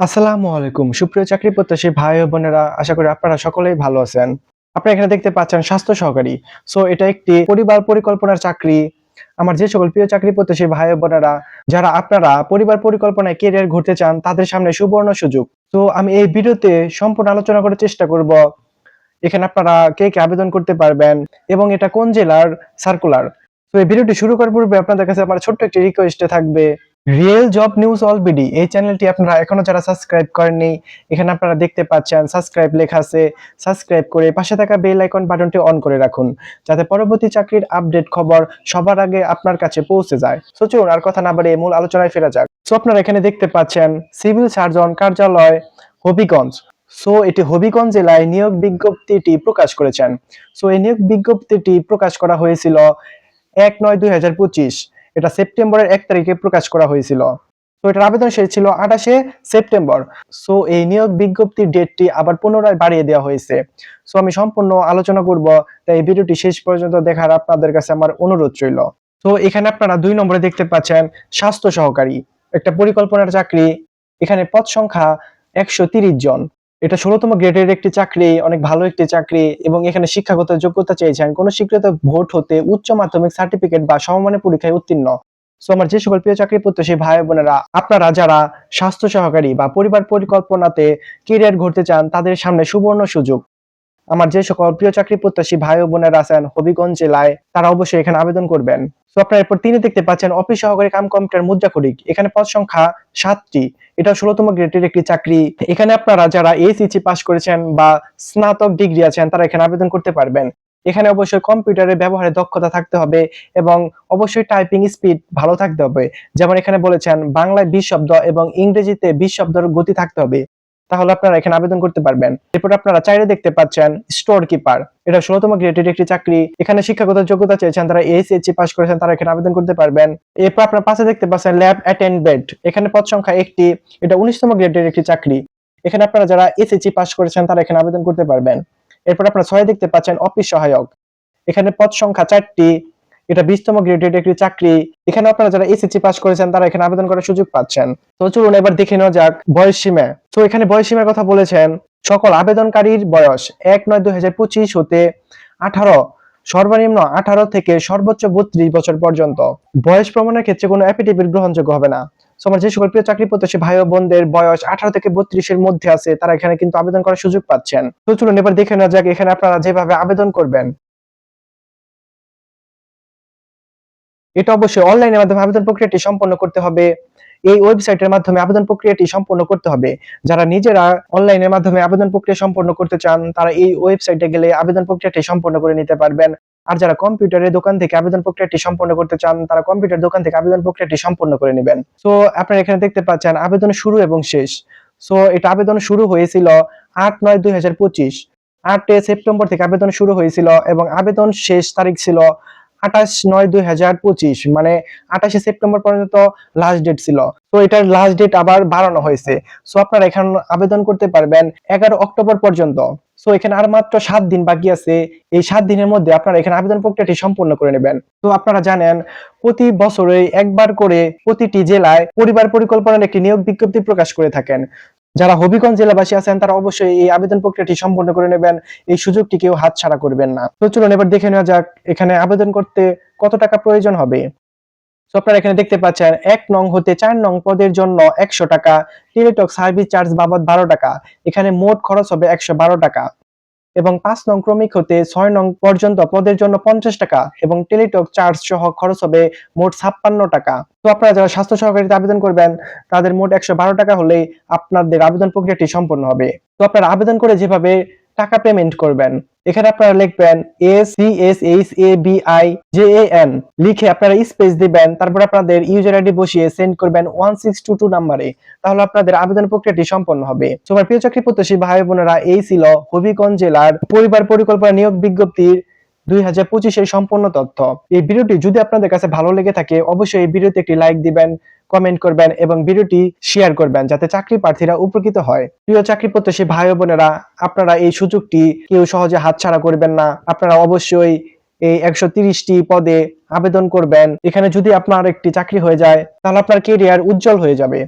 আসসালামু আলাইকুম। সুপ্রিয় চাকরি প্রত্যাশী ভাই বোনেরা, আশা করি আপনারা সকলেই ভালো আছেন। আপনারা এখানে দেখতে পাচ্ছেন স্বাস্থ্য সহকারী। সো, এটা একটি পরিবার পরিকল্পনার চাকরি। আমার যে সকল প্রিয় চাকরি প্রত্যাশী ভাই বোনেরা, যারা আপনারা পরিবার পরিকল্পনায় কেরিয়ার ঘুরতে চান, তাদের সামনে সুবর্ণ সুযোগ। তো আমি এই ভিডিওতে সম্পূর্ণ আলোচনা করার চেষ্টা করব। এখানে আপনারা কে কে আবেদন করতে পারবেন এবং এটা কোন জেলার সার্কুলার তো এই ভিডিওটি শুরু করার পূর্বে আপনাদের কাছে আমার ছোট্ট একটি রিকোয়েস্টে থাকবে। রিয়েল জব নিউজ অলবিডি এই চ্যানেলটি আপনারা এখনও যারা সাবস্ক্রাইব করেননি, এখানে আপনারা দেখতে পাচ্ছেন সাবস্ক্রাইব লেখা আছে সাবস্ক্রাইব করে পাশে থাকা বেল আইকন বাটনটি অন করে রাখুন, যাতে পরবর্তী চাকরির আপডেট খবর সবার আগে আপনার কাছে পৌঁছে যায়। সো চলুন আর কথা না বাড়িয়ে মূল আলোচনায় ফেরা যাক। সো আপনারা এখানে দেখতে পাচ্ছেন সিভিল সার্জন কার্যালয়, হবিগঞ্জ। সো এটি হবিগঞ্জ জেলায় নিয়োগ বিজ্ঞপ্তিটি প্রকাশ করেছেন। সো এই নিয়োগ বিজ্ঞপ্তিটি প্রকাশ করা হয়েছিল এক নয় দুই হাজার পঁচিশ। এটা সেপ্টেম্বরের এক তারিখে প্রকাশ করা হয়েছিল। তো এটার আবেদন শেষ ছিল আঠাশে সেপ্টেম্বর। সো এই নিয়োগ বিজ্ঞপ্তির ডেটটি আবার পুনরায় বাড়িয়ে দেওয়া হয়েছে। সো আমি সম্পূর্ণ আলোচনা করব, তাই এই ভিডিওটি শেষ পর্যন্ত দেখার আপনাদের কাছে আমার অনুরোধ রইল। তো এখানে আপনারা দুই নম্বরে দেখতে পাচ্ছেন, স্বাস্থ্য সহকারী। একটা পরিকল্পনার চাকরি, এখানে পদ সংখ্যা একশো জন। এটা ষোলতম গ্রেডের একটি চাকরি, অনেক ভালো একটি চাকরি এবং এখানে শিক্ষাগত যোগ্যতা চেয়েছেন কোনো স্বীকৃত ভোট হতে উচ্চ মাধ্যমিক সার্টিফিকেট বা সমমানের পরীক্ষায় উত্তীর্ণ। সো আমার যে সকল প্রিয় চাকরি প্রত্যাশী ভাই বোনেরা, আপনারা যারা স্বাস্থ্য সহকারী বা পরিবার পরিকল্পনাতে কেরিয়ার ঘটতে চান, তাদের সামনে সুবর্ণ সুযোগ। আমার যে সকল প্রিয় চাকরি প্রত্যাশী ভাই ও বোনেরা আছেন হবিগঞ্জ জেলায়, তারা অবশ্যই এখানে আবেদন করবেন। তো আপনারা এরপর তিনি দেখতে পাচ্ছেন অফিস সহকারী কাম কম্পিউটার মুদ্রা করিক। এখানে পদ সংখ্যা সাতটি। এটা ষোলতম গ্রেডের একটি চাকরি। এখানে আপনারা যারা এইচএসসি পাস করেছেন বা স্নাতক ডিগ্রি আছেন, তারা এখানে আবেদন করতে পারবেন। এখানে অবশ্যই কম্পিউটারের ব্যবহারে দক্ষতা থাকতে হবে এবং অবশ্যই টাইপিং স্পিড ভালো থাকতে হবে। যেমন এখানে বলেছেন, বাংলায় বিশ শব্দ এবং ইংরেজিতে বিশ শব্দের গতি থাকতে হবে। তাহলে আপনারা এখানে আবেদন করতে পারবেন। এরপর আপনারা চাইলে দেখতে পাচ্ছেন স্টোর কিপার এটা ষোলতম গ্রেডের একটি চাকরি। এখানে শিক্ষাগত যোগ্যতা চেয়েছেন, তারা এইচএসসি পাস করেছেন, তারা এখানে আবেদন করতে পারবেন। এরপর আপনারা পাশে দেখতে পাচ্ছেন ল্যাব অ্যাটেন্ডেন্ট এখানে পদ সংখ্যা একটি। এটা উনিশতম গ্রেডের একটি চাকরি। এখানে আপনারা যারা এসএসসি পাস করেছেন, তারা এখানে আবেদন করতে পারবেন। এরপর আপনারা ছয় দেখতে পাচ্ছেন অফিস সহায়ক। এখানে পদ সংখ্যা চারটি। এটা বিশতম গ্রেডের একটি চাকরি। এখানে আপনারা যারা এসএসসি পাস করেছেন, তারা এখানে আবেদন করার সুযোগ পাচ্ছেন। তো চলুন এবার দেখে নেওয়া যাক বয়স সীমা তো এখানে বয়স সীমার কথা বলেছেন, সকল আবেদনকারীর বয়স এক নয় দুই হাজার পঁচিশ হতে আঠারো, সর্বনিম্ন আঠারো থেকে সর্বোচ্চ বত্রিশ বছর পর্যন্ত। বয়স প্রমাণের ক্ষেত্রে কোনো অ্যাফিডেভিট গ্রহণযোগ্য হবে না। আমার যে সকল প্রিয় চাকরি প্রত্যাশী ভাই ও বোনদের বয়স আঠারো থেকে বত্রিশের মধ্যে আছে, তারা এখানে কিন্তু আবেদন করার সুযোগ পাচ্ছেন। তো চলুন এবার দেখে নেওয়া যাক, এখানে আপনারা যেভাবে আবেদন করবেন। এটা অবশ্যই অনলাইনের মাধ্যমে আবেদন প্রক্রিয়াটি সম্পন্ন করতে হবে। এই ওয়েবসাইটের মাধ্যমে আবেদন প্রক্রিয়াটি সম্পন্ন করতে হবে। যারা নিজেরা অনলাইনের মাধ্যমে আবেদন প্রক্রিয়া সম্পন্ন করতে চান, তারা এই ওয়েবসাইটে গেলে আবেদন প্রক্রিয়াটি সম্পন্ন করে নিতে পারবেন। আর যারা কম্পিউটারের দোকান থেকে আবেদন প্রক্রিয়াটি সম্পন্ন করতে চান, তারা কম্পিউটার দোকান থেকে আবেদন প্রক্রিয়াটি সম্পন্ন করে নেবেন। তো আপনারা এখানে দেখতে পাচ্ছেন আবেদন শুরু এবং শেষ। সো এটা আবেদন শুরু হয়েছিল আট নয় দুই হাজার পঁচিশ। আটে সেপ্টেম্বর থেকে আবেদন শুরু হয়েছিল এবং আবেদন শেষ তারিখ ছিল আঠাশ নয় দুই হাজার পঁচিশ মানে আঠাশে সেপ্টেম্বর পর্যন্ত লাস্ট ডেট ছিল। তো এটার লাস্ট ডেট আবার বাড়ানো হয়েছে। সো আপনারা এখানে আবেদন করতে পারবেন এগারো অক্টোবর পর্যন্ত। সো এখানে আর মাত্র সাত দিন বাকি আছে। এই সাত দিনের মধ্যে আপনারা এখানে আবেদন প্রক্রিয়াটি সম্পূর্ণ করে নেবেন। তো আপনারা জানেন, প্রতি বছরে একবার করে প্রতিটি জেলায় পরিবার পরিকল্পনার একটি নিয়োগ বিজ্ঞপ্তি প্রকাশ করে থাকেন। যারা হবিগঞ্জ জেলাবাসী আছেন, তারা অবশ্যই এই আবেদন প্রক্রিয়াটি সম্পন্ন করে নেবেন। এই সুযোগটি কেউ হাতছাড়া করবেন না। তো চলুন, এবার দেখে নেওয়া যাক, এখানে আবেদন করতে কত টাকা প্রয়োজন হবে। আপনারা এখানে দেখতে পাচ্ছেন, এক নং হতে চার নং পদের জন্য একশো টাকা, টেলিটক সার্ভিস চার্জ বাবদ বারো টাকা। এখানে মোট খরচ হবে একশো বারো টাকা। এবং পাঁচ নং ক্রমিক হতে ছয় নং পর্যন্ত পদের জন্য পঞ্চাশ টাকা এবং টেলিটক চার্জ সহ খরচ হবে মোট ছাপ্পান্ন টাকা। তো আপনারা যারা স্বাস্থ্য সহকারীতে আবেদন করবেন, তাদের মোট একশো বারো টাকা হলেই আপনাদের আবেদন প্রক্রিয়াটি সম্পন্ন হবে। তো আপনারা আবেদন করে যেভাবে টাকা পেমেন্ট করবেন এখানে আপনারা লিখবেন A C S H A B I J A N লিখে আপনারা স্পেস দিবেন, তারপর আপনাদের ইউজার আইডি বসিয়ে সেন্ড করবেন ওয়ান সিক্স টু টু নাম্বারে। তাহলে আপনাদের আবেদন প্রক্রিয়াটি সম্পন্ন হবে। তোমার প্রিয় চাকরি প্রত্যাশী ভাই বোনেরা, এই ছিল হবিগঞ্জ জেলার পরিবার পরিকল্পনা নিয়োগ বিজ্ঞপ্তির দুই হাজার সম্পূর্ণ তথ্য। এই ভিডিওটি যদি আপনাদের কাছে ভালো লেগে থাকে, অবশ্যই এই ভিডিওতে একটি লাইক দিবেন, কমেন্ট করবেন এবং ভিডিওটি শেয়ার করবেন যাতে চাকরি প্রার্থীরা উপকৃত হয়। প্রিয় চাকরি প্রত্যাশী ভাই বোনেরা, আপনারা এই সুযোগটি কেউ সহজে হাতছাড়া করবেন না। আপনারা অবশ্যই এই একশো তিরিশটি পদে আবেদন করবেন। এখানে যদি আপনার একটি চাকরি হয়ে যায়, তাহলে আপনার কেরিয়ার উজ্জ্বল হয়ে যাবে।